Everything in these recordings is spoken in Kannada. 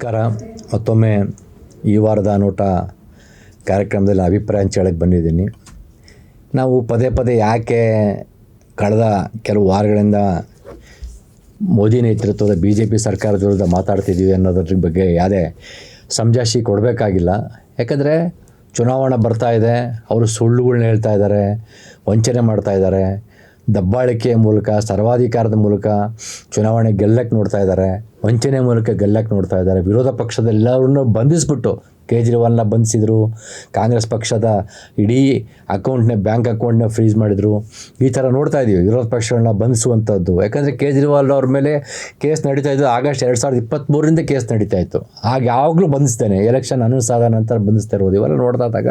ನಮಸ್ಕಾರ. ಮತ್ತೊಮ್ಮೆ ಈ ವಾರದ ನೋಟ ಕಾರ್ಯಕ್ರಮದಲ್ಲಿ ಅಭಿಪ್ರಾಯ ಹಂಚಳಕ್ಕೆ ಬಂದಿದ್ದೀನಿ. ನಾವು ಪದೇ ಪದೇ ಯಾಕೆ ಕಳೆದ ಕೆಲವು ವಾರಗಳಿಂದ ಮೋದಿ ನೇತೃತ್ವದ ಬಿ ಜೆ ಪಿ ಸರ್ಕಾರದ ವಿರುದ್ಧ ಮಾತಾಡ್ತಿದ್ದೀವಿ ಅನ್ನೋದ್ರ ಬಗ್ಗೆ ಯಾವುದೇ ಸಂಜಾಶಿ ಕೊಡಬೇಕಾಗಿಲ್ಲ. ಯಾಕಂದರೆ ಚುನಾವಣೆ ಬರ್ತಾ ಇದೆ, ಅವರು ಸುಳ್ಳುಗಳನ್ನ ಹೇಳ್ತಾ ಇದ್ದಾರೆ, ವಂಚನೆ ಮಾಡ್ತಾ ಇದ್ದಾರೆ. ದಬ್ಬಾಳಿಕೆಯ ಮೂಲಕ, ಸರ್ವಾಧಿಕಾರದ ಮೂಲಕ ಚುನಾವಣೆ ಗೆಲ್ಲಕ್ಕೆ ನೋಡ್ತಾ ಇದ್ದಾರೆ ವಂಚನೆ ಮೂಲಕ ಗೆಲ್ಲಕ್ಕೆ ನೋಡ್ತಾ ಇದ್ದಾರೆ ವಿರೋಧ ಪಕ್ಷದ ಎಲ್ಲರನ್ನೂ ಬಂಧಿಸ್ಬಿಟ್ಟು ಕೇಜ್ರಿವಾಲ್ನ ಬಂಧಿಸಿದರು. ಕಾಂಗ್ರೆಸ್ ಪಕ್ಷದ ಇಡೀ ಅಕೌಂಟ್ನ, ಬ್ಯಾಂಕ್ ಅಕೌಂಟ್ನ ಫ್ರೀಸ್ ಮಾಡಿದರು. ಈ ಥರ ನೋಡ್ತಾ ಇದ್ದೀವಿ ವಿರೋಧ ಪಕ್ಷಗಳನ್ನ ಬಂಧಿಸುವಂಥದ್ದು. ಯಾಕಂದರೆ ಕೇಜ್ರಿವಾಲ್ ಅವ್ರ ಮೇಲೆ ಕೇಸ್ ನಡೀತಾ ಇದ್ದು ಆಗಸ್ಟ್ ಎರಡು ಸಾವಿರದ ಇಪ್ಪತ್ತ್ಮೂರಿಂದ ಕೇಸ್ ನಡೀತಾ ಇತ್ತು. ಆಗ ಯಾವಾಗಲೂ ಬಂಧಿಸ್ತೇನೆ, ಎಲೆಕ್ಷನ್ ಅನೌನ್ಸ್ ಆದ ನಂತರ ಬಂಧಿಸ್ತಾ ಇರೋದು. ಇವೆಲ್ಲ ನೋಡ್ತಾ ಇದ್ದಾಗ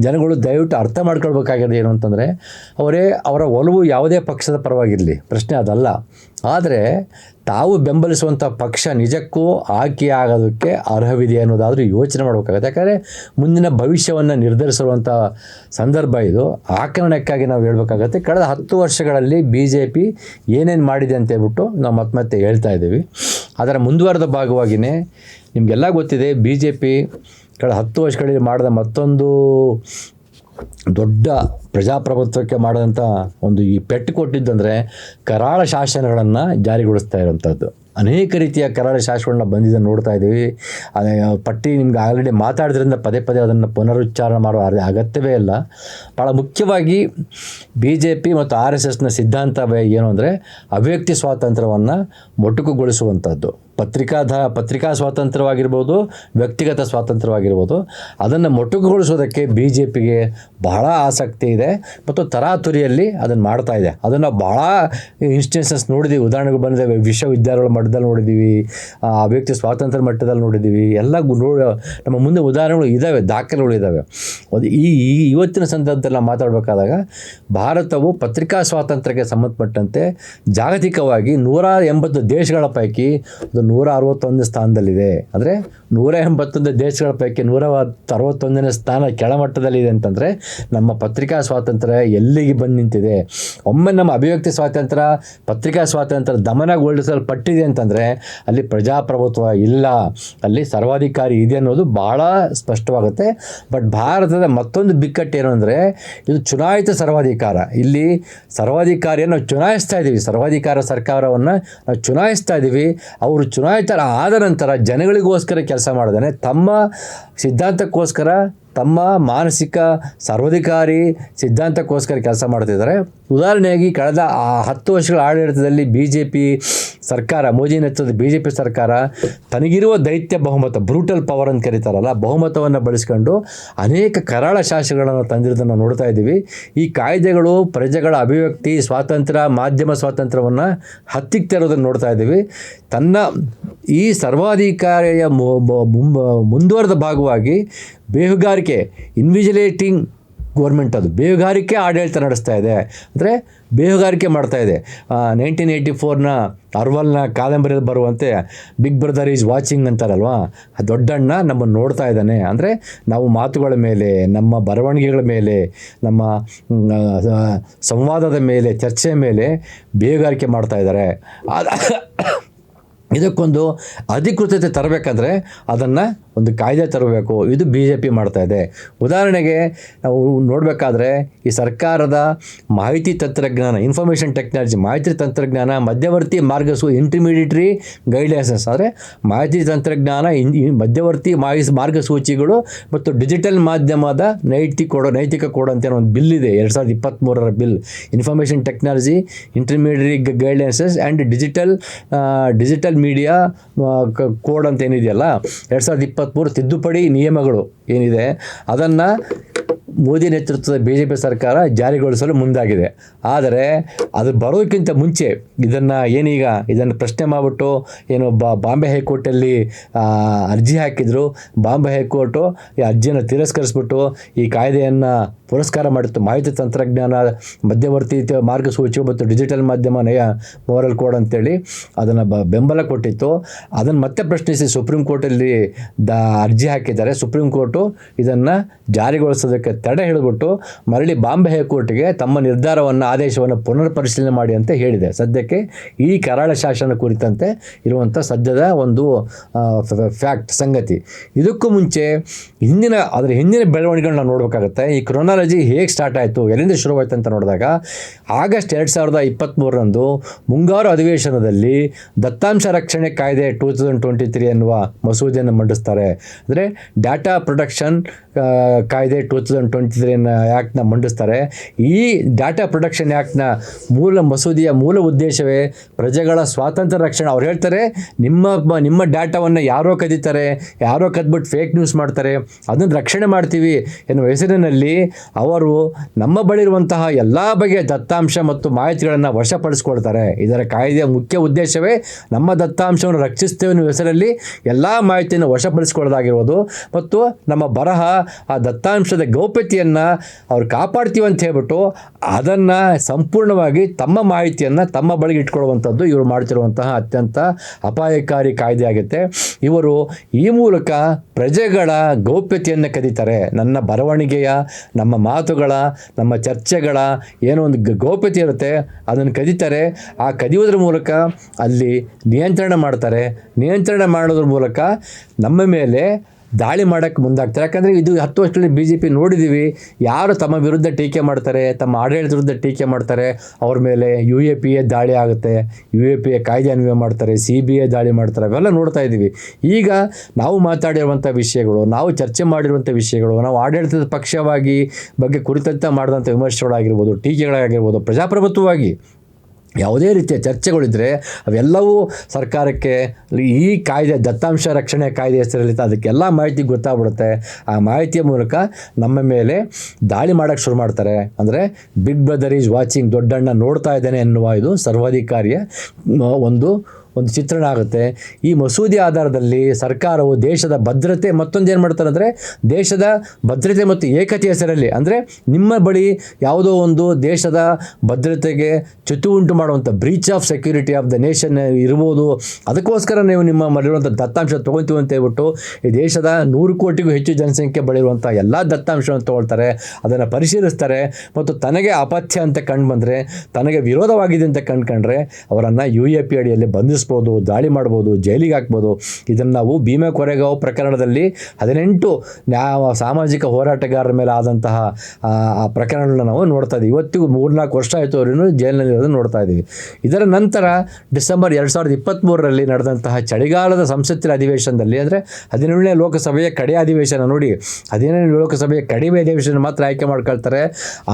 ಜನಗಳು ದಯವಿಟ್ಟು ಅರ್ಥ ಮಾಡ್ಕೊಳ್ಬೇಕಾಗಿರೋದು ಏನು ಅಂತಂದರೆ, ಅವರೇ ಅವರ ಒಲವು ಯಾವುದೇ ಪಕ್ಷದ ಪರವಾಗಿರಲಿ. ಪ್ರಶ್ನೆ ಅದಲ್ಲ. ಆದರೆ ತಾವು ಬೆಂಬಲಿಸುವಂಥ ಪಕ್ಷ ನಿಜಕ್ಕೂ ಆಯ್ಕೆ ಆಗೋದಕ್ಕೆ ಅರ್ಹವಿದೆ ಅನ್ನೋದಾದರೂ ಯೋಚನೆ ಮಾಡಬೇಕಾಗುತ್ತೆ. ಯಾಕಂದರೆ ಮುಂದಿನ ಭವಿಷ್ಯವನ್ನು ನಿರ್ಧರಿಸಿರುವಂಥ ಸಂದರ್ಭ ಇದು. ಆ ನಾವು ಹೇಳಬೇಕಾಗತ್ತೆ, ಕಳೆದ ಹತ್ತು ವರ್ಷಗಳಲ್ಲಿ ಬಿ ಜೆ ಪಿ ಏನೇನು ಮಾಡಿದೆ ಅಂತ ಹೇಳ್ಬಿಟ್ಟು ನಾವು ಮತ್ತೆ ಮತ್ತೆ ಹೇಳ್ತಾ ಇದ್ದೀವಿ. ಅದರ ಮುಂದುವರೆದ ಭಾಗವಾಗಿಯೇ ನಿಮಗೆಲ್ಲ ಗೊತ್ತಿದೆ ಬಿ ಜೆ ಪಿ ಕಳೆದ ಹತ್ತು ವರ್ಷಗಳಲ್ಲಿ ಮಾಡಿದ ಮತ್ತೊಂದು ದೊಡ್ಡ ಪ್ರಜಾಪ್ರಭುತ್ವಕ್ಕೆ ಮಾಡಿದಂಥ ಒಂದು ಈ ಪೆಟ್ಟು ಕೊಟ್ಟಿದ್ದಂದರೆ ಕರಾಳ ಶಾಸನಗಳನ್ನು ಜಾರಿಗೊಳಿಸ್ತಾ ಇರೋಂಥದ್ದು ಅನೇಕ ರೀತಿಯ ಕರಾಳ ಶಾಸನಗಳನ್ನ ಬಂದಿದ್ದ ನೋಡ್ತಾ ಇದ್ದೀವಿ. ಅದೇ ಪಟ್ಟಿ ನಿಮ್ಗೆ ಆಲ್ರೆಡಿ ಮಾತಾಡಿದ್ರಿಂದ ಪದೇ ಪದೇ ಅದನ್ನು ಪುನರುಚ್ಚಾರಣೆ ಮಾಡುವ ಅಗತ್ಯವೇ ಇಲ್ಲ. ಭಾಳ ಮುಖ್ಯವಾಗಿ ಬಿ ಜೆ ಪಿ ಮತ್ತು ಆರ್ ಎಸ್ ಎಸ್ನ ಸಿದ್ಧಾಂತವೇ ಏನು ಅಂದರೆ ಅಭಿವ್ಯಕ್ತಿ ಸ್ವಾತಂತ್ರ್ಯವನ್ನು ಮೊಟಕುಗೊಳಿಸುವಂಥದ್ದು ಪತ್ರಿಕಾಧ ಪತ್ರಿಕಾ ಸ್ವಾತಂತ್ರ್ಯವಾಗಿರ್ಬೋದು ವ್ಯಕ್ತಿಗತ ಸ್ವಾತಂತ್ರ್ಯವಾಗಿರ್ಬೋದು ಅದನ್ನು ಮೊಟಕುಗೊಳಿಸೋದಕ್ಕೆ ಬಿ ಜೆ ಪಿಗೆ ಬಹಳ ಆಸಕ್ತಿ ಇದೆ ಮತ್ತು ತರಾತುರಿಯಲ್ಲಿ ಅದನ್ನು ಮಾಡ್ತಾ ಇದೆ. ಅದನ್ನು ಭಾಳ ಇನ್ಸ್ಟೆನ್ಸಸ್ ನೋಡಿದ್ದೀವಿ ಉದಾಹರಣೆಗೆ ಬಂದಿದ್ದಾವೆ ವಿಶ್ವವಿದ್ಯಾಲಯಗಳ ಮಟ್ಟದಲ್ಲಿ ನೋಡಿದ್ದೀವಿ ಆ, ವ್ಯಕ್ತಿ ಸ್ವಾತಂತ್ರ್ಯ ಮಟ್ಟದಲ್ಲಿ ನೋಡಿದ್ದೀವಿ ಎಲ್ಲ ನಮ್ಮ ಮುಂದೆ ಉದಾಹರಣೆಗಳು ಇದ್ದಾವೆ ದಾಖಲೆಗಳು ಇದ್ದಾವೆ ಅದು ಈ ಈ ಇವತ್ತಿನ ಸಂದರ್ಭದಲ್ಲಿ ನಾವು ಮಾತಾಡಬೇಕಾದಾಗ ಭಾರತವು ಪತ್ರಿಕಾ ಸ್ವಾತಂತ್ರ್ಯಕ್ಕೆ ಸಂಬಂಧಪಟ್ಟಂತೆ ಜಾಗತಿಕವಾಗಿ ನೂರ ಎಂಬತ್ತು ದೇಶಗಳ ಪೈಕಿ ಅದು ನೂರ ಅರವತ್ತೊಂದು ಸ್ಥಾನದಲ್ಲಿದೆ. ಅಂದರೆ ನೂರ ಎಂಬತ್ತೊಂದು ದೇಶಗಳ ಪೈಕಿ ನೂರ ಅರವತ್ತೊಂದನೇ ಸ್ಥಾನ ಕೆಳಮಟ್ಟದಲ್ಲಿದೆ ಅಂತಂದರೆ ನಮ್ಮ ಪತ್ರಿಕಾ ಸ್ವಾತಂತ್ರ್ಯ ಎಲ್ಲಿಗೆ ಬಂದು ನಿಂತಿದೆ. ಒಮ್ಮೆ ನಮ್ಮ ಅಭಿವ್ಯಕ್ತಿ ಸ್ವಾತಂತ್ರ್ಯ, ಪತ್ರಿಕಾ ಸ್ವಾತಂತ್ರ್ಯ ದಮನಗೊಳಿಸಲ್ಪಟ್ಟಿದೆ ಅಂತಂದರೆ ಅಲ್ಲಿ ಪ್ರಜಾಪ್ರಭುತ್ವ ಇಲ್ಲ. ಅಲ್ಲಿ ಸರ್ವಾಧಿಕಾರಿ ಇದೆ ಅನ್ನೋದು ಭಾಳ ಸ್ಪಷ್ಟವಾಗುತ್ತೆ. ಬಟ್ ಭಾರತದ ಮತ್ತೊಂದು ಬಿಕ್ಕಟ್ಟು ಏನು ಅಂದರೆ ಇದು ಚುನಾಯಿತ ಸರ್ವಾಧಿಕಾರ. ಇಲ್ಲಿ ಸರ್ವಾಧಿಕಾರಿಯನ್ನು ಚುನಾಯಿಸ್ತಾ ಇದ್ದೀವಿ ಸರ್ವಾಧಿಕಾರ ಸರ್ಕಾರವನ್ನು ನಾವು ಚುನಾಯಿಸ್ತಾ ಇದ್ದೀವಿ ಅವರು ಚುನಾಯಿತರ ಆದ ನಂತರ ಜನಗಳಿಗೋಸ್ಕರ ಕೆಲಸ ಮಾಡಿದಾನೆ. ತಮ್ಮ ಸಿದ್ಧಾಂತಕ್ಕೋಸ್ಕರ ತಮ್ಮ ಮಾನಸಿಕ ಸರ್ವಾಧಿಕಾರಿ ಸಿದ್ಧಾಂತಕ್ಕೋಸ್ಕರ ಕೆಲಸ ಮಾಡ್ತಿದ್ದಾರೆ ಉದಾಹರಣೆಯಾಗಿ ಕಳೆದ ಆ ಹತ್ತು ವರ್ಷಗಳ ಆಡಳಿತದಲ್ಲಿ ಬಿ ಜೆ ಪಿ ಸರ್ಕಾರ, ಮೋದಿ ನೇತೃತ್ವದ ಬಿ ಜೆ ಪಿ ಸರ್ಕಾರ ತನಗಿರುವ ದೈತ್ಯ ಬಹುಮತ ಬ್ರೂಟಲ್ ಪವರ್ ಅಂತ ಕರೀತಾರಲ್ಲ, ಬಹುಮತವನ್ನು ಬಳಸ್ಕೊಂಡು ಅನೇಕ ಕರಾಳ ಶಾಸನಗಳನ್ನು ತಂದಿರೋದನ್ನು ನೋಡ್ತಾ ಇದ್ದೀವಿ. ಈ ಕಾಯ್ದೆಗಳು ಪ್ರಜೆಗಳ ಅಭಿವ್ಯಕ್ತಿ, ಸ್ವಾತಂತ್ರ್ಯ, ಮಾಧ್ಯಮ ಸ್ವಾತಂತ್ರ್ಯವನ್ನು ಹತ್ತಿಗೆ ತರೋದನ್ನು ನೋಡ್ತಾ ಇದ್ದೀವಿ. ತನ್ನ ಈ ಸರ್ವಾಧಿಕಾರಿಯ ಮುಂದುವರೆದ ಭಾಗವಾಗಿ ಬೇಹುಗಾರಿಕೆ ಇನ್ವಿಜಿಲೇಟಿಂಗ್ ಗೋರ್ಮೆಂಟ್ ಅದು. ಬೇಹುಗಾರಿಕೆ ಆಡಳಿತ ನಡೆಸ್ತಾ ಇದೆ. ಅಂದರೆ ಬೇಹುಗಾರಿಕೆ ಮಾಡ್ತಾ ಇದೆ. ನೈನ್ಟೀನ್ ಏಯ್ಟಿ ಫೋರ್ನ ಅರ್ವಲ್ನ ಕಾದಂಬರಿಯಲ್ಲಿ ಬರುವಂತೆ ಬಿಗ್ ಬ್ರದರ್ ಈಸ್ ವಾಚಿಂಗ್ ಅಂತಾರಲ್ವಾ? ದೊಡ್ಡಣ್ಣ ನಮ್ಮನ್ನು ನೋಡ್ತಾ ಇದ್ದಾನೆ. ಅಂದರೆ ನಾವು ಮಾತುಗಳ ಮೇಲೆ, ನಮ್ಮ ಬರವಣಿಗೆಗಳ ಮೇಲೆ, ನಮ್ಮ ಸಂವಾದದ ಮೇಲೆ, ಚರ್ಚೆ ಮೇಲೆ ಬೇಹುಗಾರಿಕೆ ಮಾಡ್ತಾ ಇದ್ದಾರೆ. ಇದಕ್ಕೊಂದು ಅಧಿಕೃತತೆ ತರಬೇಕಂದ್ರೆ ಅದನ್ನು ಒಂದು ಕಾಯ್ದೆ ತರಬೇಕು. ಇದು ಬಿ ಜೆ ಪಿ ಮಾಡ್ತಾ ಇದೆ. ಉದಾಹರಣೆಗೆ, ನಾವು ನೋಡಬೇಕಾದ್ರೆ ಈ ಸರ್ಕಾರದ ಮಾಹಿತಿ ತಂತ್ರಜ್ಞಾನ ಇನ್ಫಾರ್ಮೇಷನ್ ಟೆಕ್ನಾಲಜಿ ಮಾಹಿತಿ ತಂತ್ರಜ್ಞಾನ, ಮಧ್ಯವರ್ತಿ ಮಾರ್ಗಸೂ ಇಂಟರ್ಮೀಡಿಯೇಟ್ರಿ ಗೈಡ್ಲೈನ್ಸಸ್ ಅಂದರೆ ಮಾಹಿತಿ ತಂತ್ರಜ್ಞಾನ ಮಧ್ಯವರ್ತಿ ಮಾಹಿತಿ ಮಾರ್ಗಸೂಚಿಗಳು ಮತ್ತು ಡಿಜಿಟಲ್ ಮಾಧ್ಯಮದ ನೈತಿಕ ಕೋಡ್ ನೈತಿಕ ಕೋಡ್ ಅಂತ ಒಂದು ಬಿಲ್ ಇದೆ. ಎರಡು ಸಾವಿರದ ಇಪ್ಪತ್ತ್ಮೂರರ bill information technology intermediary guidelines and digital digital media code ಅಂತ ಏನಿದೆಯಲ್ಲ, ಎರಡು ಸಾವಿರದ ಇಪ್ಪತ್ತ್ಮೂರು ತಿದ್ದುಪಡಿ ನಿಯಮಗಳು ಏನಿದೆ ಅದನ್ನು ಮೋದಿ ನೇತೃತ್ವದ ಬಿ ಜೆ ಪಿ ಸರ್ಕಾರ ಜಾರಿಗೊಳಿಸಲು ಮುಂದಾಗಿದೆ. ಆದರೆ ಅದು ಬರೋದಕ್ಕಿಂತ ಮುಂಚೆ ಇದನ್ನು ಏನೀಗ ಇದನ್ನು ಪ್ರಶ್ನೆ ಮಾಡಿಬಿಟ್ಟು ಏನು ಬಾಂಬೆ ಹೈಕೋರ್ಟಲ್ಲಿ ಅರ್ಜಿ ಹಾಕಿದರು. ಬಾಂಬೆ ಹೈಕೋರ್ಟು ಈ ಅರ್ಜಿಯನ್ನು ತಿರಸ್ಕರಿಸ್ಬಿಟ್ಟು ಈ ಕಾಯ್ದೆಯನ್ನು ಪುರಸ್ಕಾರ ಮಾಡಿತ್ತು. ಮಾಹಿತಿ ತಂತ್ರಜ್ಞಾನ, ಮಧ್ಯವರ್ತಿ ಮಾರ್ಗಸೂಚಿ ಮತ್ತು ಡಿಜಿಟಲ್ ಮಾಧ್ಯಮ ನಯ ಮೋರಲ್ ಕೋಡ್ ಅಂತೇಳಿ ಅದನ್ನು ಬ, ಬೆಂಬಲ ಕೊಟ್ಟಿತ್ತು. ಅದನ್ನು ಮತ್ತೆ ಪ್ರಶ್ನಿಸಿ ಸುಪ್ರೀಂ ಕೋರ್ಟಲ್ಲಿ ದ, ಅರ್ಜಿ ಹಾಕಿದ್ದಾರೆ. ಸುಪ್ರೀಂ ಕೋರ್ಟು ಇದನ್ನು ಜಾರಿಗೊಳಿಸೋದಕ್ಕೆ ತಡೆ ಹಿಡಿದ್ಬಿಟ್ಟು ಮರಳಿ ಬಾಂಬೆ ಹೈಕೋರ್ಟ್ಗೆ ತಮ್ಮ ನಿರ್ಧಾರವನ್ನು, ಆದೇಶವನ್ನು ಪುನರ್ ಪರಿಶೀಲನೆ ಮಾಡಿ ಅಂತ ಹೇಳಿದೆ. ಸದ್ಯಕ್ಕೆ ಈ ಕರಾಳ ಶಾಸನ ಕುರಿತಂತೆ ಇರುವಂಥ ಸದ್ಯದ ಒಂದು ಫ್ಯಾಕ್ಟ್ ಸಂಗತಿ. ಇದಕ್ಕೂ ಮುಂಚೆ ಹಿಂದಿನ ಅದರ ಹಿಂದಿನ ಬೆಳವಣಿಗೆಗಳನ್ನ ನಾವು ನೋಡಬೇಕಾಗುತ್ತೆ. ಈ ಕ್ರೊನಾಲಜಿ ಹೇಗೆ ಸ್ಟಾರ್ಟ್ ಆಯಿತು, ಎಲ್ಲಿಂದ ಶುರುವಾಯಿತು ಅಂತ ನೋಡಿದಾಗ ಆಗಸ್ಟ್ ಎರಡು ಸಾವಿರದ ಇಪ್ಪತ್ತ್ಮೂರರಂದು ಮುಂಗಾರು ಅಧಿವೇಶನದಲ್ಲಿ ದತ್ತಾಂಶ ರಕ್ಷಣೆ ಕಾಯ್ದೆ ಟೂ ತೌಸಂಡ್ ಟ್ವೆಂಟಿ ತ್ರೀ ಎನ್ನುವ ಮಸೂದೆಯನ್ನು ಮಂಡಿಸ್ತಾರೆ. ಅಂದರೆ ಡಾಟಾ ಪ್ರೊಟೆಕ್ಷನ್ ಕಾಯ್ದೆ ಟೂ ತೌಸಂಡ್ ಟ್ವೆಂಟಿ ತ್ರೀ ಆ್ಯಕ್ಟ್ನ ಮಂಡಿಸ್ತಾರೆ. ಈ ಡಾಟಾ ಪ್ರೊಟೆಕ್ಷನ್ ಆ್ಯಕ್ಟ್ನ ಮೂಲ ಮಸೂದೆಯ ಮೂಲ ಉದ್ದೇಶವೇ ಪ್ರಜೆಗಳ ಸ್ವಾತಂತ್ರ್ಯ ರಕ್ಷಣೆ. ಅವ್ರು ಹೇಳ್ತಾರೆ, ನಿಮ್ಮ ನಿಮ್ಮ ಡಾಟಾವನ್ನು ಯಾರೋ ಕದೀತಾರೆ, ಯಾರೋ ಕದ್ಬಿಟ್ಟು ಫೇಕ್ ನ್ಯೂಸ್ ಮಾಡ್ತಾರೆ, ಅದನ್ನು ರಕ್ಷಣೆ ಮಾಡ್ತೀವಿ ಎನ್ನುವ ಹೆಸರಿನಲ್ಲಿ ಅವರು ನಮ್ಮ ಬಳಿ ಇರುವಂತಹ ಎಲ್ಲ ಬಗೆಯ ದತ್ತಾಂಶ ಮತ್ತು ಮಾಹಿತಿಗಳನ್ನು ವಶಪಡಿಸ್ಕೊಳ್ತಾರೆ. ಇದರ ಕಾಯ್ದೆಯ ಮುಖ್ಯ ಉದ್ದೇಶವೇ ನಮ್ಮ ದತ್ತಾಂಶವನ್ನು ರಕ್ಷಿಸ್ತೇವೆ ಎನ್ನುವ ಹೆಸರಲ್ಲಿ ಎಲ್ಲ ಮಾಹಿತಿಯನ್ನು ವಶಪಡಿಸ್ಕೊಳ್ಳೋದಾಗಿರ್ಬೋದು. ಮತ್ತು ನಮ್ಮ ಬರಹ ಆ ದತ್ತಾಂಶದ ಗೌಪ್ಯತೆಯನ್ನು ಅವ್ರು ಕಾಪಾಡ್ತೀವಿ ಅಂತ ಹೇಳ್ಬಿಟ್ಟು ಅದನ್ನು ಸಂಪೂರ್ಣವಾಗಿ ತಮ್ಮ ಮಾಹಿತಿಯನ್ನು ತಮ್ಮ ಬಳಿಗೆ ಇಟ್ಕೊಳ್ಳುವಂಥದ್ದು ಇವರು ಮಾಡ್ತಿರುವಂತಹ ಅತ್ಯಂತ ಅಪಾಯಕಾರಿ ಕಾಯ್ದೆ ಆಗುತ್ತೆ. ಇವರು ಈ ಮೂಲಕ ಪ್ರಜೆಗಳ ಗೌಪ್ಯತೆಯನ್ನು ಕದೀತಾರೆ. ನನ್ನ ಬರವಣಿಗೆಯ, ನಮ್ಮ ಮಾತುಗಳ, ನಮ್ಮ ಚರ್ಚೆಗಳ ಏನೋ ಒಂದು ಗೌಪ್ಯತೆ ಇರುತ್ತೆ, ಅದನ್ನು ಕದೀತಾರೆ. ಆ ಕದಿಯೋದ್ರ ಮೂಲಕ ಅಲ್ಲಿ ನಿಯಂತ್ರಣ ಮಾಡ್ತಾರೆ. ನಿಯಂತ್ರಣ ಮಾಡೋದ್ರ ಮೂಲಕ ನಮ್ಮ ಮೇಲೆ ದಾಳಿ ಮಾಡೋಕ್ಕೆ ಮುಂದಾಗ್ತಾರೆ. ಯಾಕಂದರೆ ಇದು ಹತ್ತು ವರ್ಷದಲ್ಲಿ ಬಿ ಜೆ ಪಿ ನೋಡಿದ್ದೀವಿ ಯಾರು ತಮ್ಮ ವಿರುದ್ಧ ಟೀಕೆ ಮಾಡ್ತಾರೆ, ತಮ್ಮ ಆಡಳಿತ ವಿರುದ್ಧ ಟೀಕೆ ಮಾಡ್ತಾರೆ, ಅವ್ರ ಮೇಲೆ ಯು ಎ ಪಿ ಎ ದಾಳಿ ಆಗುತ್ತೆ. ಯು ಎ ಪಿ ಎ ಕಾಯ್ದೆ ಅನ್ವಯ ಮಾಡ್ತಾರೆ ಸಿ ಬಿ ಎ ದಾಳಿ ಮಾಡ್ತಾರೆ, ಅವೆಲ್ಲ ನೋಡ್ತಾ ಇದ್ದೀವಿ. ಈಗ ನಾವು ಮಾತಾಡಿರುವಂಥ ವಿಷಯಗಳು, ನಾವು ಚರ್ಚೆ ಮಾಡಿರುವಂಥ ವಿಷಯಗಳು, ನಾವು ಆಡಳಿತದ ಪಕ್ಷವಾಗಿ ಬಗ್ಗೆ ಕುರಿತಂತೆ ಮಾಡಿದಂಥ ವಿಮರ್ಶೆಗಳಾಗಿರ್ಬೋದು, ಟೀಕೆಗಳಾಗಿರ್ಬೋದು, ಪ್ರಜಾಪ್ರಭುತ್ವವಾಗಿ ಯಾವುದೇ ರೀತಿಯ ಚರ್ಚೆಗಳಿದ್ದರೆ ಅವೆಲ್ಲವೂ ಸರ್ಕಾರಕ್ಕೆ ಈ ಕಾಯ್ದೆ, ದತ್ತಾಂಶ ರಕ್ಷಣೆ ಕಾಯ್ದೆ ಹೆಸರಲ್ಲಿ ಅದಕ್ಕೆಲ್ಲ ಮಾಹಿತಿ ಗೊತ್ತಾಗ್ಬಿಡುತ್ತೆ. ಆ ಮಾಹಿತಿಯ ಮೂಲಕ ನಮ್ಮ ಮೇಲೆ ದಾಳಿ ಮಾಡೋಕ್ಕೆ ಶುರು ಮಾಡ್ತಾರೆ. ಅಂದರೆ ಬಿಗ್ ಬ್ರದರ್ ಈಸ್ ವಾಚಿಂಗ್ ದೊಡ್ಡಣ್ಣ ನೋಡ್ತಾ ಇದ್ದಾನೆ ಎನ್ನುವ ಇದು ಸರ್ವಾಧಿಕಾರಿಯ ಒಂದು ಒಂದು ಚಿತ್ರಣ ಆಗುತ್ತೆ. ಈ ಮಸೂದೆ ಆಧಾರದಲ್ಲಿ ಸರ್ಕಾರವು ದೇಶದ ಭದ್ರತೆ ಮತ್ತೊಂದು ಏನು ಮಾಡ್ತಾರೆ ಅಂದರೆ, ದೇಶದ ಭದ್ರತೆ ಮತ್ತು ಏಕತೆ ಹೆಸರಲ್ಲಿ, ಅಂದರೆ ನಿಮ್ಮ ಬಳಿ ಯಾವುದೋ ಒಂದು ದೇಶದ ಭದ್ರತೆಗೆ ಚ್ಯುತಿ ಉಂಟು ಮಾಡುವಂಥ breach of security of the nation ಇರ್ಬೋದು. ಅದಕ್ಕೋಸ್ಕರ ನೀವು ನಿಮ್ಮ ಮಾಡಿರುವಂಥ ದತ್ತಾಂಶ ತೊಗೊತೀವಿ ಅಂತ ಹೇಳ್ಬಿಟ್ಟು, ಈ ದೇಶದ ನೂರು ಕೋಟಿಗೂ ಹೆಚ್ಚು ಜನಸಂಖ್ಯೆ ಬಳಿರುವಂಥ ಎಲ್ಲ ದತ್ತಾಂಶವನ್ನು ತೊಗೊಳ್ತಾರೆ. ಅದನ್ನು ಪರಿಶೀಲಿಸ್ತಾರೆ. ಮತ್ತು ತನಗೆ ಅಪಥ್ಯ ಅಂತ ಕಂಡು ಬಂದರೆ, ತನಗೆ ವಿರೋಧವಾಗಿದೆ ಅಂತ ಕಂಡುಕೊಂಡ್ರೆ ಅವರನ್ನು ಯು ಎ ಪಿ ಅಡಿಯಲ್ಲಿ ಬಂಧಿಸ್ಬೋದು ದಾಳಿ ಮಾಡ್ಬೋದು ಜೈಲಿಗೆ ಹಾಕ್ಬೋದು. ಇದನ್ನು ನಾವು ಭೀಮೆ ಕೊರೆಗಾವ್ ಪ್ರಕರಣದಲ್ಲಿ ಹದಿನೆಂಟು ನ್ಯಾಯ ಸಾಮಾಜಿಕ ಹೋರಾಟಗಾರರ ಮೇಲೆ ಆದಂತಹ ಆ, ಪ್ರಕರಣಗಳನ್ನ ನಾವು ನೋಡ್ತಾ ಇದ್ದೀವಿ ಇವತ್ತಿಗೂ ಮೂರ್ನಾಲ್ಕು ವರ್ಷ ಆಯಿತು ಅವರನ್ನು ಜೈಲಿನಲ್ಲಿ ಇರೋದನ್ನು ನೋಡ್ತಾ ಇದ್ದೀವಿ ಇದರ ನಂತರ ಡಿಸೆಂಬರ್ ಎರಡು ಸಾವಿರದ ಇಪ್ಪತ್ತ್ಮೂರರಲ್ಲಿ ನಡೆದಂತಹ ಚಳಿಗಾಲದ ಸಂಸತ್ತಿನ ಅಧಿವೇಶನದಲ್ಲಿ ಅಂದರೆ ಹದಿನೇಳನೇ ಲೋಕಸಭೆಯ ಕಡೆಯ ಅಧಿವೇಶನ ನೋಡಿ ಹದಿನೇಳನೇ ಲೋಕಸಭೆಯ ಕಡಿಮೆ ಅಧಿವೇಶನ ಮಾತ್ರ ಆಯ್ಕೆ ಮಾಡ್ಕೊಳ್ತಾರೆ.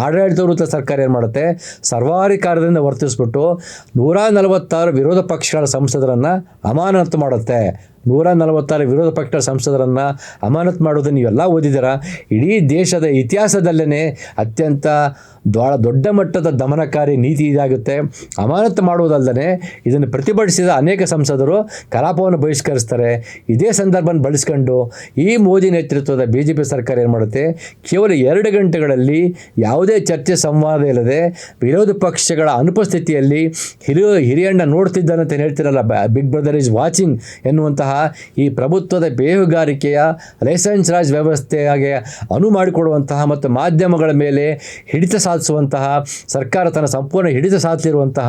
ಆಡಳಿತಾವೃತ ಸರ್ಕಾರ ಏನು ಮಾಡುತ್ತೆ? ಸರ್ವಾಧಿಕಾರದಿಂದ ವರ್ತಿಸ್ಬಿಟ್ಟು ನೂರ ನಲವತ್ತಾರು ವಿರೋಧ ಪಕ್ಷಗಳ ಸಂಸದರನ್ನು ಅಮಾನತು ಮಾಡುತ್ತೆ. ನೂರ ನಲವತ್ತಾರು ವಿರೋಧ ಪಕ್ಷಗಳ ಸಂಸದರನ್ನು ಅಮಾನತು ಮಾಡೋದನ್ನು ನೀವೆಲ್ಲ ಓದಿದ್ದೀರಾ? ಇಡೀ ದೇಶದ ಇತಿಹಾಸದಲ್ಲೇ ಅತ್ಯಂತ ದೊಡ್ಡ ದೊಡ್ಡ ಮಟ್ಟದ ದಮನಕಾರಿ ನೀತಿ ಇದಾಗುತ್ತೆ. ಅಮಾನತು ಮಾಡುವುದಲ್ಲದೆ ಇದನ್ನು ಪ್ರತಿಭಟಿಸಿದ ಅನೇಕ ಸಂಸದರು ಕಲಾಪವನ್ನು ಬಹಿಷ್ಕರಿಸ್ತಾರೆ. ಇದೇ ಸಂದರ್ಭನ ಬಳಸ್ಕೊಂಡು ಈ ಮೋದಿ ನೇತೃತ್ವದ ಬಿ ಜೆ ಪಿ ಸರ್ಕಾರ ಏನು ಮಾಡುತ್ತೆ? ಕೇವಲ ಎರಡು ಗಂಟೆಗಳಲ್ಲಿ ಯಾವುದೇ ಚರ್ಚೆ ಸಂವಾದ ಇಲ್ಲದೆ ವಿರೋಧ ಪಕ್ಷಗಳ ಅನುಪಸ್ಥಿತಿಯಲ್ಲಿ ಹಿರಿಯ ಹಿರಿಯಣ್ಣ ನೋಡ್ತಿದ್ದಾನಂತ ಹೇಳ್ತಿರಲ್ಲ ಬಿಗ್ ಬ್ರದರ್ ಈಸ್ ವಾಚಿಂಗ್ ಎನ್ನುವಂತಹ ಈ ಪ್ರಭುತ್ವದ ಬೇಹುಗಾರಿಕೆಯ ಲೈಸೆನ್ಸ್ ರಾಜ್ ವ್ಯವಸ್ಥೆಯಾಗಿ ಅನು ಮಾಡಿಕೊಡುವಂತಹ ಮತ್ತು ಮಾಧ್ಯಮಗಳ ಮೇಲೆ ಹಿಡಿತ ಸಾಧಿಸುವಂತಹ ಸರ್ಕಾರ ತನ್ನ ಸಂಪೂರ್ಣ ಹಿಡಿತ ಸಾಧಿಸಿರುವಂತಹ,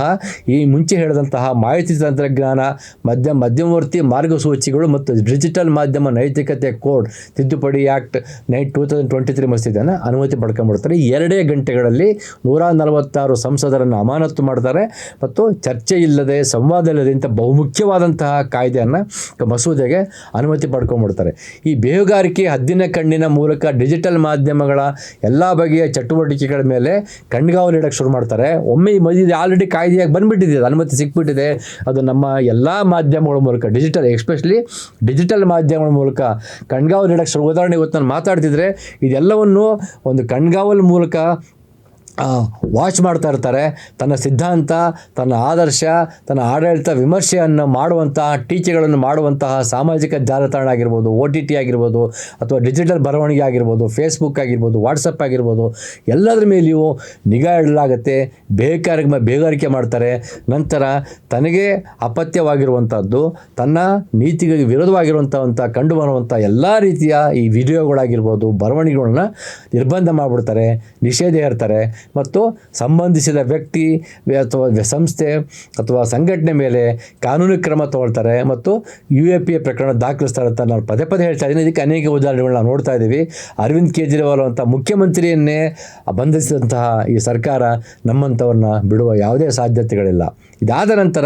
ಈ ಮುಂಚೆ ಹೇಳಿದಂತಹ ಮಾಹಿತಿ ತಂತ್ರಜ್ಞಾನ ಮಧ್ಯ ಮಧ್ಯವರ್ತಿ ಮಾರ್ಗಸೂಚಿಗಳು ಮತ್ತು ಡಿಜಿಟಲ್ ಮಾಧ್ಯಮ ನೈತಿಕತೆ ಕೋಡ್ ತಿದ್ದುಪಡಿ act nine two thousand twenty three ಮಸೀದಿಯನ್ನು ಅನುಮತಿ ಪಡ್ಕೊಂಡ್ಬಿಡ್ತಾರೆ. ಎರಡೇ ಗಂಟೆಗಳಲ್ಲಿ ನೂರ ನಲವತ್ತಾರು ಸಂಸದರನ್ನು ಅಮಾನತು ಮಾಡ್ತಾರೆ. ಮತ್ತು ಚರ್ಚೆ ಇಲ್ಲದೆ, ಸಂವಾದ ಇಲ್ಲದೆ ಇಂಥ ಬಹುಮುಖ್ಯವಾದಂತಹ ಕಾಯ್ದೆಯನ್ನು ಮಸೂದೆಗೆ ಅನುಮತಿ ಪಡ್ಕೊಂಡ್ಬಿಡ್ತಾರೆ. ಈ ಬೇಹುಗಾರಿಕೆ ಹದ್ದಿನ ಕಣ್ಣಿನ ಮೂಲಕ ಡಿಜಿಟಲ್ ಮಾಧ್ಯಮಗಳ ಎಲ್ಲ ಬಗೆಯ ಚಟುವಟಿಕೆಗಳ ಮೇಲೆ ಕಣ್ಗಾವಲು ಇಡಕ್ಕೆ ಶುರು ಮಾಡ್ತಾರೆ. ಒಮ್ಮೆ ಈ ಮದುವೆ ಆಲ್ರೆಡಿ ಕಾಯ್ದೆಯಾಗಿ ಬಂದ್ಬಿಟ್ಟಿದೆ. ಅನುಮತಿ ಸಿಕ್ಬಿಟ್ಟಿದೆ. ಅದು ನಮ್ಮ ಎಲ್ಲ ಮಾಧ್ಯಮಗಳ ಮೂಲಕ ಡಿಜಿಟಲ್ ಎಕ್ಸ್ಪೆಷಲಿ ಡಿಜಿಟಲ್ ಮಾಧ್ಯಮಗಳ ಮೂಲಕ ಕಣ್ಗಾವಲು ಇಡಕ್ಕೆ ಶುರು ಉದಾಹರಣೆ ಇವತ್ತು ನಾನು ಮಾತಾಡ್ತಿದ್ರೆ, ಇದೆಲ್ಲವನ್ನು ಒಂದು ಕಣ್ಗಾವಲು ಮೂಲಕ ವಾಚ್ ಮಾಡ್ತಾ ಇರ್ತಾರೆ. ತನ್ನ ಸಿದ್ಧಾಂತ, ತನ್ನ ಆದರ್ಶ, ತನ್ನ ಆಡಳಿತ ವಿಮರ್ಶೆಯನ್ನು ಮಾಡುವಂತಹ, ಟೀಕೆಗಳನ್ನು ಮಾಡುವಂತಹ ಸಾಮಾಜಿಕ ಜಾಲತಾಣ ಆಗಿರ್ಬೋದು ಒ ಟಿ ಟಿ ಆಗಿರ್ಬೋದು, ಅಥವಾ ಡಿಜಿಟಲ್ ಬರವಣಿಗೆ ಆಗಿರ್ಬೋದು ಫೇಸ್ಬುಕ್ ಆಗಿರ್ಬೋದು ವಾಟ್ಸಪ್ ಆಗಿರ್ಬೋದು, ಎಲ್ಲದರ ಮೇಲೆಯೂ ನಿಗಾ ಇಡಲಾಗುತ್ತೆ. ಬೇಕಾರ, ಬೇಗಾರಿಕೆ ಮಾಡ್ತಾರೆ. ನಂತರ ತನಗೆ ಅಪತ್ಯವಾಗಿರುವಂಥದ್ದು ತನ್ನ ನೀತಿಗೆ ವಿರೋಧವಾಗಿರುವಂಥ ಕಂಡು ಬರುವಂಥ ಎಲ್ಲ ರೀತಿಯ ಈ ವಿಡಿಯೋಗಳಾಗಿರ್ಬೋದು ಬರವಣಿಗೆಗಳನ್ನ ನಿರ್ಬಂಧ ಮಾಡಿಬಿಡ್ತಾರೆ, ನಿಷೇಧ ಇರ್ತಾರೆ ಮತ್ತು ಸಂಬಂಧಿಸಿದ ವ್ಯಕ್ತಿ, ಅಥವಾ ಸಂಸ್ಥೆ, ಅಥವಾ ಸಂಘಟನೆ ಮೇಲೆ ಕಾನೂನು ಕ್ರಮ ತಗೊಳ್ತಾರೆ ಮತ್ತು ಯು ಎ ಪಿ ಎ ಪ್ರಕರಣ ದಾಖಲಿಸ್ತಾರೆ ಅಂತ ನಾನು ಪದೇ ಪದೇ ಹೇಳ್ತಾ ಇದ್ದೀನಿ. ಇದಕ್ಕೆ ಅನೇಕ ಉದಾಹರಣೆಗಳನ್ನ ನೋಡ್ತಾ ಇದ್ದೀವಿ. ಅರವಿಂದ್ ಕೇಜ್ರಿವಾಲ್ ಅಂತ ಮುಖ್ಯಮಂತ್ರಿಯನ್ನೇ ಬಂಧಿಸಿದಂತಹ ಈ ಸರ್ಕಾರ ನಮ್ಮಂಥವ್ರನ್ನ ಬಿಡುವ ಯಾವುದೇ ಸಾಧ್ಯತೆಗಳಿಲ್ಲ. ಇದಾದ ನಂತರ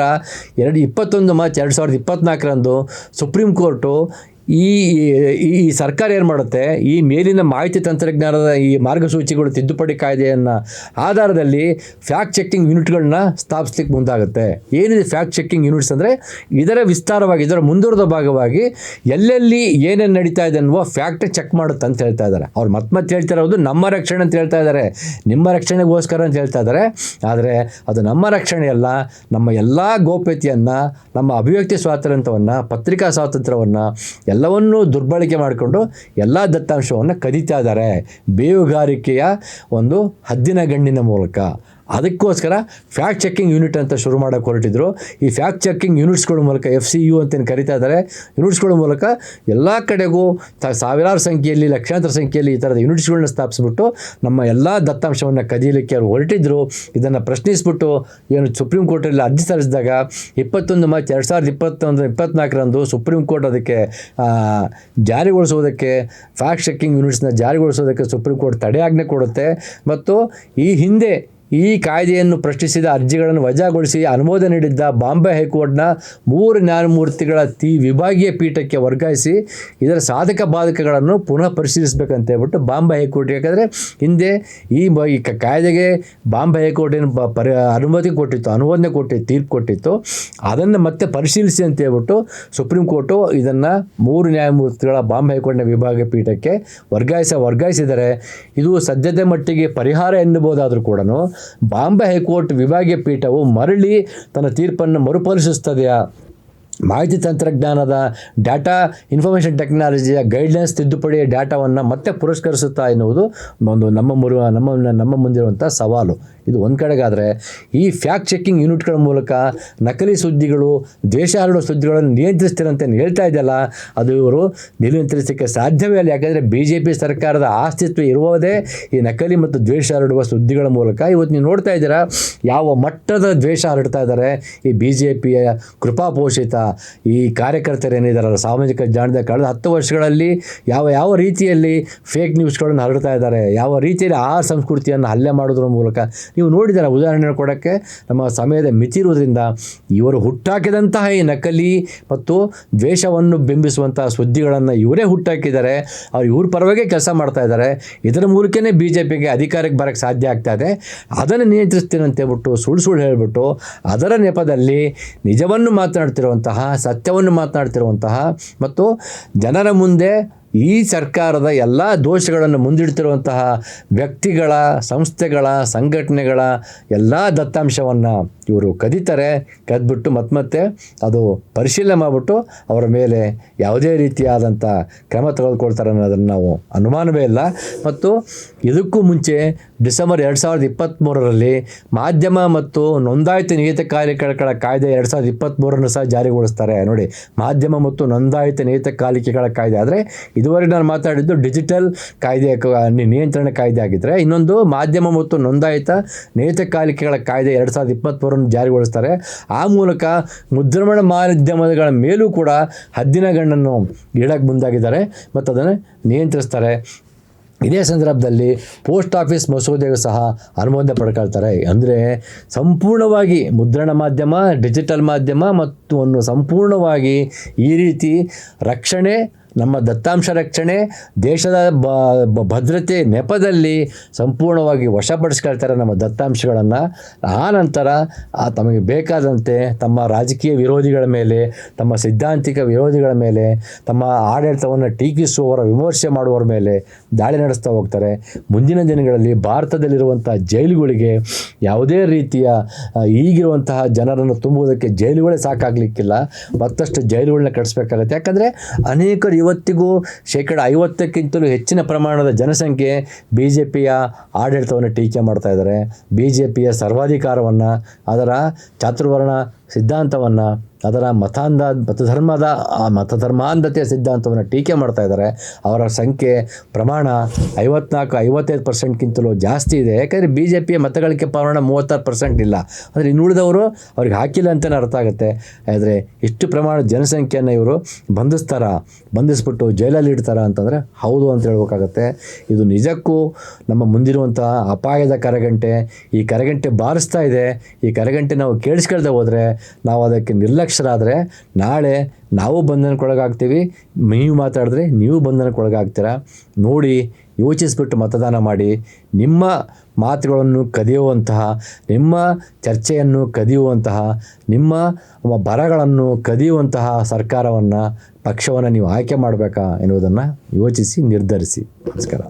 ಎರಡು, ಇಪ್ಪತ್ತೊಂದು ಮಾರ್ಚ್ ಎರಡು ಸಾವಿರದ ಇಪ್ಪತ್ತ್ನಾಲ್ಕರಂದು ಸುಪ್ರೀಂ ಕೋರ್ಟು ಈ ಈ ಸರ್ಕಾರ ಏನು ಮಾಡುತ್ತೆ? ಈ ಮೇಲಿನ ಮಾಹಿತಿ ತಂತ್ರಜ್ಞಾನದ ಈ ಮಾರ್ಗಸೂಚಿಗಳು ತಿದ್ದುಪಡಿ ಕಾಯ್ದೆಯನ್ನು ಆಧಾರದಲ್ಲಿ ಫ್ಯಾಕ್ಟ್ ಚೆಕ್ಕಿಂಗ್ ಯೂನಿಟ್ಗಳನ್ನ ಸ್ಥಾಪಿಸ್ಲಿಕ್ಕೆ ಮುಂದಾಗುತ್ತೆ. ಏನಿದೆ ಫ್ಯಾಕ್ಟ್ ಚೆಕ್ಕಿಂಗ್ ಯೂನಿಟ್ಸ್ ಅಂದರೆ? ಇದರ ವಿಸ್ತಾರವಾಗಿ, ಇದರ ಮುಂದುವರೆದ ಭಾಗವಾಗಿ ಎಲ್ಲೆಲ್ಲಿ ಏನೇನು ನಡೀತಾ ಇದೆ ಅನ್ನುವ ಫ್ಯಾಕ್ಟ್ ಚೆಕ್ ಮಾಡುತ್ತೆ ಅಂತ ಹೇಳ್ತಾ ಇದ್ದಾರೆ. ಅವ್ರು ಮತ್ತೆ ಮತ್ತೆ ಹೇಳ್ತಾ ನಮ್ಮ ರಕ್ಷಣೆ ಅಂತ ಹೇಳ್ತಾ ಇದ್ದಾರೆ. ನಿಮ್ಮ ರಕ್ಷಣೆಗೋಸ್ಕರ ಅಂತ ಹೇಳ್ತಾ ಇದ್ದಾರೆ. ಆದರೆ ಅದು ನಮ್ಮ ರಕ್ಷಣೆ ಅಲ್ಲ, ನಮ್ಮ ಎಲ್ಲ ಗೋಪ್ಯತೆಯನ್ನು, ನಮ್ಮ ಅಭಿವ್ಯಕ್ತಿ ಸ್ವಾತಂತ್ರ್ಯವನ್ನು, ಪತ್ರಿಕಾ ಸ್ವಾತಂತ್ರ್ಯವನ್ನು ಎಲ್ಲವನ್ನೂ ದುರ್ಬಳಕೆ ಮಾಡಿಕೊಂಡು ಎಲ್ಲ ದತ್ತಾಂಶವನ್ನು ಕದೀತಾ ಇದ್ದಾರೆ. ಬೇವುಗಾರಿಕೆಯ ಒಂದು ಹದ್ದಿನ ಗಣ್ಣಿನ ಮೂಲಕ. ಅದಕ್ಕೋಸ್ಕರ ಫ್ಯಾಕ್ಟ್ ಚೆಕ್ಕಿಂಗ್ ಯೂನಿಟ್ ಅಂತ ಶುರು ಮಾಡೋಕ್ಕೆ ಹೊರಟಿದ್ರು. ಈ ಫ್ಯಾಕ್ಟ್ ಚೆಕ್ಕಿಂಗ್ ಯೂನಿಟ್ಸ್ಗಳ ಮೂಲಕ ಎಫ್ ಸಿ ಯು ಅಂತೇನು ಕರಿತಾ ಇದ್ದಾರೆ ಯೂನಿಟ್ಸ್ಗಳ ಮೂಲಕ ಎಲ್ಲ ಕಡೆಗೂ ತ ಸಾವಿರಾರು ಸಂಖ್ಯೆಯಲ್ಲಿ, ಲಕ್ಷಾಂತರ ಸಂಖ್ಯೆಯಲ್ಲಿ ಈ ಥರದ ಯೂನಿಟ್ಸ್ಗಳನ್ನ ಸ್ಥಾಪಿಸ್ಬಿಟ್ಟು ನಮ್ಮ ಎಲ್ಲ ದತ್ತಾಂಶವನ್ನು ಕದಿಯಲಿಕ್ಕೆ ಅವರು ಹೊರಟಿದ್ರು. ಇದನ್ನು ಪ್ರಶ್ನಿಸ್ಬಿಟ್ಟು ಏನು ಸುಪ್ರೀಂ ಕೋರ್ಟಲ್ಲಿ ಅರ್ಜಿ ಸಲ್ಲಿಸಿದಾಗ ಇಪ್ಪತ್ತೊಂದು ಮಾರ್ಚ್ ಎರಡು ಸಾವಿರದ ಇಪ್ಪತ್ತೊಂದು ಇಪ್ಪತ್ನಾಲ್ಕರಂದು ಸುಪ್ರೀಂ ಕೋರ್ಟ್ ಅದಕ್ಕೆ ಜಾರಿಗೊಳಿಸೋದಕ್ಕೆ ಫ್ಯಾಕ್ಟ್ ಚೆಕ್ಕಿಂಗ್ ಯೂನಿಟ್ಸ್ನ ಜಾರಿಗೊಳಿಸೋದಕ್ಕೆ ಸುಪ್ರೀಂ ಕೋರ್ಟ್ ತಡೆಯಾಜ್ಞೆ ಕೊಡುತ್ತೆ. ಮತ್ತು ಈ ಹಿಂದೆ ಈ ಕಾಯ್ದೆಯನ್ನು ಪ್ರಶ್ನಿಸಿದ ಅರ್ಜಿಗಳನ್ನು ವಜಾಗೊಳಿಸಿ ಅನುಮೋದನೆ ನೀಡಿದ್ದ ಬಾಂಬೆ ಹೈಕೋರ್ಟ್ನ ಮೂರು ನ್ಯಾಯಮೂರ್ತಿಗಳ ತಿ ವಿಭಾಗೀಯ ಪೀಠಕ್ಕೆ ವರ್ಗಾಯಿಸಿ ಇದರ ಸಾಧಕ ಬಾಧಕಗಳನ್ನು ಪುನಃ ಪರಿಶೀಲಿಸಬೇಕಂತ ಹೇಳ್ಬಿಟ್ಟು ಬಾಂಬೆ ಹೈಕೋರ್ಟ್ ಯಾಕಂದರೆ ಹಿಂದೆ ಈ ಕಾಯ್ದೆಗೆ ಬಾಂಬೆ ಹೈಕೋರ್ಟ್ ಏನು ಪರಿ ಅನುಮತಿ ಕೊಟ್ಟಿತ್ತು, ಅನುಮೋದನೆ ಕೊಟ್ಟಿತ್ತು ತೀರ್ಪು ಕೊಟ್ಟಿತ್ತು. ಅದನ್ನು ಮತ್ತೆ ಪರಿಶೀಲಿಸಿ ಅಂತ ಹೇಳ್ಬಿಟ್ಟು ಸುಪ್ರೀಂ ಕೋರ್ಟು ಇದನ್ನು ಮೂರು ನ್ಯಾಯಮೂರ್ತಿಗಳ ಬಾಂಬೆ ಹೈಕೋರ್ಟ್ನ ವಿಭಾಗೀಯ ಪೀಠಕ್ಕೆ ವರ್ಗಾಯಿಸ, ವರ್ಗಾಯಿಸಿದರೆ ಇದು ಸದ್ಯದ ಮಟ್ಟಿಗೆ ಪರಿಹಾರ ಎನ್ನಬಹುದಾದರೂ ಕೂಡ ಬಾಂಬೆ ಹೈಕೋರ್ಟ್ ವಿಭಾಗೀಯ ಪೀಠವು ಮರಳಿ ತನ್ನ ತೀರ್ಪನ್ನು ಮರುಪರಿಶೀಲಿಸ್ತದೆಯಾ ಮಾಹಿತಿ ತಂತ್ರಜ್ಞಾನದ ಡಾಟಾ ಇನ್ಫಾರ್ಮೇಷನ್ ಟೆಕ್ನಾಲಜಿಯ ಗೈಡ್ಲೈನ್ಸ್ ತಿದ್ದುಪಡಿಯ ಡಾಟಾವನ್ನು ಮತ್ತೆ ಪುರಸ್ಕರಿಸುತ್ತಾ ಎನ್ನುವುದು ಒಂದು ನಮ್ಮ ಮುರುವ ನಮ್ಮ ನಮ್ಮ ಮುಂದಿರುವಂಥ ಸವಾಲು. ಇದು ಒಂದು ಕಡೆಗಾದರೆ ಈ ಫ್ಯಾಕ್ಟ್ ಚೆಕ್ಕಿಂಗ್ ಯೂನಿಟ್ಗಳ ಮೂಲಕ ನಕಲಿ ಸುದ್ದಿಗಳು, ದ್ವೇಷ ಹರಡುವ ಸುದ್ದಿಗಳನ್ನು ನಿಯಂತ್ರಿಸ್ತೀರಂತೆ ಹೇಳ್ತಾ ಇದೆಯಲ್ಲ, ಅದು ಇವರು ನಿಯಂತ್ರಿಸಲಿಕ್ಕೆ ಸಾಧ್ಯವೇ ಇಲ್ಲ. ಯಾಕೆಂದರೆ ಬಿ ಜೆ ಪಿ ಸರ್ಕಾರದ ಆಸ್ತಿತ್ವ ಇರುವುದೇ ಈ ನಕಲಿ ಮತ್ತು ದ್ವೇಷ ಹರಡುವ ಸುದ್ದಿಗಳ ಮೂಲಕ. ಇವತ್ತು ನೀವು ನೋಡ್ತಾ ಇದ್ದೀರಾ ಯಾವ ಮಟ್ಟದ ದ್ವೇಷ ಹರಡ್ತಾ ಇದ್ದಾರೆ ಈ ಬಿ ಜೆ ಪಿಯ ಕೃಪಾಪೋಷಿತ ಈ ಕಾರ್ಯಕರ್ತರು ಏನಿದಾರಲ್ಲ, ಸಾಮಾಜಿಕ ಜಾಣದ ಕಳೆದ ಹತ್ತು ವರ್ಷಗಳಲ್ಲಿ ಯಾವ ಯಾವ ರೀತಿಯಲ್ಲಿ ಫೇಕ್ ನ್ಯೂಸ್ಗಳನ್ನು ಹರಡ್ತಾ ಇದ್ದಾರೆ, ಯಾವ ರೀತಿಯಲ್ಲಿ ಆ ಸಂಸ್ಕೃತಿಯನ್ನು ಹಲ್ಲೆ ಮಾಡೋದ್ರ ಮೂಲಕ ನೀವು ನೋಡಿದರೆ ಉದಾಹರಣೆ ಕೊಡೋಕ್ಕೆ, ನಮ್ಮ ಸಮಯದ ಮಿತಿ ಇರುವುದರಿಂದ ಇವರು ಹುಟ್ಟಾಕಿದಂತಹ ಈ ನಕಲಿ ಮತ್ತು ದ್ವೇಷವನ್ನು ಬಿಂಬಿಸುವಂತಹ ಸುದ್ದಿಗಳನ್ನು ಇವರೇ ಹುಟ್ಟಾಕಿದ್ದಾರೆ. ಅವ್ರು ಇವ್ರ ಪರವಾಗಿ ಕೆಲಸ ಮಾಡ್ತಾ ಇದ್ದಾರೆ. ಇದರ ಮೂಲಕನೇ ಬಿ ಜೆ ಪಿಗೆ ಅಧಿಕಾರಕ್ಕೆ ಬರೋಕ್ಕೆ ಸಾಧ್ಯ ಆಗ್ತಾ ಇದೆ. ಅದನ್ನು ನಿಯಂತ್ರಿಸ್ತೀನಿ ಅಂತ ಹೇಳ್ಬಿಟ್ಟು ಸುಳ್ಳು ಸುಳ್ಳು ಹೇಳಿಬಿಟ್ಟು ಅದರ ನೆಪದಲ್ಲಿ ನಿಜವನ್ನು ಮಾತನಾಡ್ತಿರುವಂತಹ ಸತ್ಯವನ್ನು ಮಾತನಾಡ್ತಿರುವಂತಹ ಮತ್ತು ಜನರ ಮುಂದೆ ಈ ಸರ್ಕಾರದ ಎಲ್ಲ ದೋಷಗಳನ್ನು ಮುಂದಿಡ್ತಿರುವಂತಹ ವ್ಯಕ್ತಿಗಳ, ಸಂಸ್ಥೆಗಳ, ಸಂಘಟನೆಗಳ ಎಲ್ಲ ದತ್ತಾಂಶವನ್ನು ಇವರು ಕದೀತಾರೆ, ಕದ್ಬಿಟ್ಟು ಮತ್ತೆ ಮತ್ತೆ ಅದು ಪರಿಶೀಲನೆ ಮಾಡಿಬಿಟ್ಟು ಅವರ ಮೇಲೆ ಯಾವುದೇ ರೀತಿಯಾದಂಥ ಕ್ರಮ ತೆಗೆದುಕೊಳ್ತಾರೆ ಅನ್ನೋದನ್ನು ನಾವು ಅನುಮಾನವೇ ಇಲ್ಲ. ಮತ್ತು ಇದಕ್ಕೂ ಮುಂಚೆ ಡಿಸೆಂಬರ್ ಎರಡು ಸಾವಿರದ ಇಪ್ಪತ್ತ್ಮೂರರಲ್ಲಿ ಮಾಧ್ಯಮ ಮತ್ತು ನೋಂದಾಯಿತ ನಿಯತಕಾಲಿಕೆಗಳ ಕಾಯ್ದೆ ಎರಡು ಸಾವಿರದ ಇಪ್ಪತ್ತ್ಮೂರನ್ನು ಸಹ ಜಾರಿಗೊಳಿಸ್ತಾರೆ. ನೋಡಿ, ಮಾಧ್ಯಮ ಮತ್ತು ನೋಂದಾಯಿತ ನಿಯತಕಾಲಿಕೆಗಳ ಕಾಯ್ದೆ. ಆದರೆ ಇದುವರೆಗೆ ನಾನು ಮಾತಾಡಿದ್ದು ಡಿಜಿಟಲ್ ಕಾಯ್ದೆ ನಿಯಂತ್ರಣ ಕಾಯ್ದೆ ಆಗಿದ್ದರೆ ಇನ್ನೊಂದು ಮಾಧ್ಯಮ ಮತ್ತು ನೋಂದಾಯಿತ ನಿಯತಕಾಲಿಕೆಗಳ ಕಾಯ್ದೆ ಎರಡು ಸಾವಿರದ ಇಪ್ಪತ್ತ್ಮೂರನ್ನು ಜಾರಿಗೊಳಿಸ್ತಾರೆ. ಆ ಮೂಲಕ ಮುದ್ರಣ ಮಾಧ್ಯಮಗಳ ಮೇಲೂ ಕೂಡ ಹದ್ದಿನ ಗಣ್ಣನ್ನು ಇಡಕ್ಕೆ ಮುಂದಾಗಿದ್ದಾರೆ ಮತ್ತು ಅದನ್ನು ನಿಯಂತ್ರಿಸ್ತಾರೆ. ಇದೇ ಸಂದರ್ಭದಲ್ಲಿ ಪೋಸ್ಟ್ ಆಫೀಸ್ ಮಸೂದೆಗೂ ಸಹ ಅನುಮೋದನೆ ಪಡ್ಕೊಳ್ತಾರೆ. ಅಂದರೆ ಸಂಪೂರ್ಣವಾಗಿ ಮುದ್ರಣ ಮಾಧ್ಯಮ, ಡಿಜಿಟಲ್ ಮಾಧ್ಯಮ ಮತ್ತು ಒಂದು ಸಂಪೂರ್ಣವಾಗಿ ಈ ರೀತಿ ರಕ್ಷಣೆ ನಮ್ಮ ದತ್ತಾಂಶ ರಕ್ಷಣೆ ದೇಶದ ಭದ್ರತೆ ನೆಪದಲ್ಲಿ ಸಂಪೂರ್ಣವಾಗಿ ವಶಪಡಿಸ್ಕೊಳ್ತಾರೆ ನಮ್ಮ ದತ್ತಾಂಶಗಳನ್ನು. ಆ ನಂತರ ತಮಗೆ ಬೇಕಾದಂತೆ ತಮ್ಮ ರಾಜಕೀಯ ವಿರೋಧಿಗಳ ಮೇಲೆ, ತಮ್ಮ ಸಿದ್ಧಾಂತಿಕ ವಿರೋಧಿಗಳ ಮೇಲೆ, ತಮ್ಮ ಆಡಳಿತವನ್ನು ಟೀಕಿಸುವವರ ವಿಮರ್ಶೆ ಮಾಡುವವರ ಮೇಲೆ ದಾಳಿ ನಡೆಸ್ತಾ ಹೋಗ್ತಾರೆ. ಮುಂದಿನ ದಿನಗಳಲ್ಲಿ ಭಾರತದಲ್ಲಿರುವಂಥ ಜೈಲುಗಳಿಗೆ ಯಾವುದೇ ರೀತಿಯ ಈಗಿರುವಂತಹ ಜನರನ್ನು ತುಂಬುವುದಕ್ಕೆ ಜೈಲುಗಳೇ ಸಾಕಾಗಲಿಕ್ಕಿಲ್ಲ. ಮತ್ತಷ್ಟು ಜೈಲುಗಳನ್ನ ಕಟ್ಟಿಸ್ಬೇಕಾಗತ್ತೆ ಯಾಕಂದರೆ ಅನೇಕರು ಇವತ್ತಿಗೂ ಶೇಕಡ ಐವತ್ತಕ್ಕಿಂತಲೂ ಹೆಚ್ಚಿನ ಪ್ರಮಾಣದ ಜನಸಂಖ್ಯೆ ಬಿ ಜೆ ಪಿಯ ಆಡಳಿತವನ್ನು ಟೀಕೆ ಮಾಡ್ತಾ ಇದ್ದಾರೆ. ಬಿ ಜೆ ಪಿಯ ಸರ್ವಾಧಿಕಾರವನ್ನು ಅದರ ಚಾತುರ್ವರ್ಣ ಸಿದ್ಧಾಂತವನ್ನು ಅದರ ಮತಾಂಧ, ಮತಧರ್ಮದ, ಆ ಮತಧರ್ಮಾಂಧತೆಯ ಸಿದ್ಧಾಂತವನ್ನು ಟೀಕೆ ಮಾಡ್ತಾ ಇದ್ದಾರೆ. ಅವರ ಸಂಖ್ಯೆ, ಪ್ರಮಾಣ ಐವತ್ನಾಲ್ಕು, ಐವತ್ತೈದು ಪರ್ಸೆಂಟ್ಗಿಂತಲೂ ಜಾಸ್ತಿ ಇದೆ. ಯಾಕಂದರೆ ಬಿ ಜೆ ಪಿಯ ಮತಗಳಿಕೆ ಪ್ರಮಾಣ ಮೂವತ್ತಾರು ಪರ್ಸೆಂಟ್ ಇಲ್ಲ. ಅಂದರೆ ಇನ್ನುಳಿದವರು ಅವ್ರಿಗೆ ಹಾಕಿಲ್ಲ ಅಂತಲೇ ಅರ್ಥ ಆಗುತ್ತೆ. ಆದರೆ ಇಷ್ಟು ಪ್ರಮಾಣದ ಜನಸಂಖ್ಯೆಯನ್ನು ಇವರು ಬಂಧಿಸ್ತಾರ? ಬಂಧಿಸ್ಬಿಟ್ಟು ಜೈಲಲ್ಲಿ ಇಡ್ತಾರ ಅಂತಂದರೆ ಹೌದು ಅಂತ ಹೇಳ್ಬೇಕಾಗತ್ತೆ. ಇದು ನಿಜಕ್ಕೂ ನಮ್ಮ ಮುಂದಿರುವಂಥ ಅಪಾಯದ ಕರಗಂಟೆ. ಈ ಕರಗಂಟೆ ಬಾರಿಸ್ತಾ ಇದೆ. ಈ ಕರಗಂಟೆ ನಾವು ಕೇಳಿಸ್ಕೊಳ್ದೆ ಹೋದರೆ ನಾವು ಅದಕ್ಕೆ ನಿರ್ಲಕ್ಷ್ಯರಾದರೆ ನಾಳೆ ನಾವು ಬಂಧನಕ್ಕೊಳಗಾಗ್ತೀವಿ ನೀವು ಮಾತಾಡಿದ್ರೆ ನೀವು ಬಂಧನಕ್ಕೊಳಗಾಗ್ತೀರಾ ನೋಡಿ, ಯೋಚಿಸ್ಬಿಟ್ಟು ಮತದಾನ ಮಾಡಿ, ನಿಮ್ಮ ಮಾತುಗಳನ್ನು ಕದಿಯುವಂತಹ, ನಿಮ್ಮ ಚರ್ಚೆಯನ್ನು ಕದಿಯುವಂತಹ, ನಿಮ್ಮ ಬರಗಳನ್ನು ಕದಿಯುವಂತಹ ಸರ್ಕಾರವನ್ನು, ಪಕ್ಷವನ್ನು ನೀವು ಆಯ್ಕೆ ಮಾಡಬೇಕಾ ಎನ್ನುವುದನ್ನು ಯೋಚಿಸಿ ನಿರ್ಧರಿಸಿ. ನಮಸ್ಕಾರ.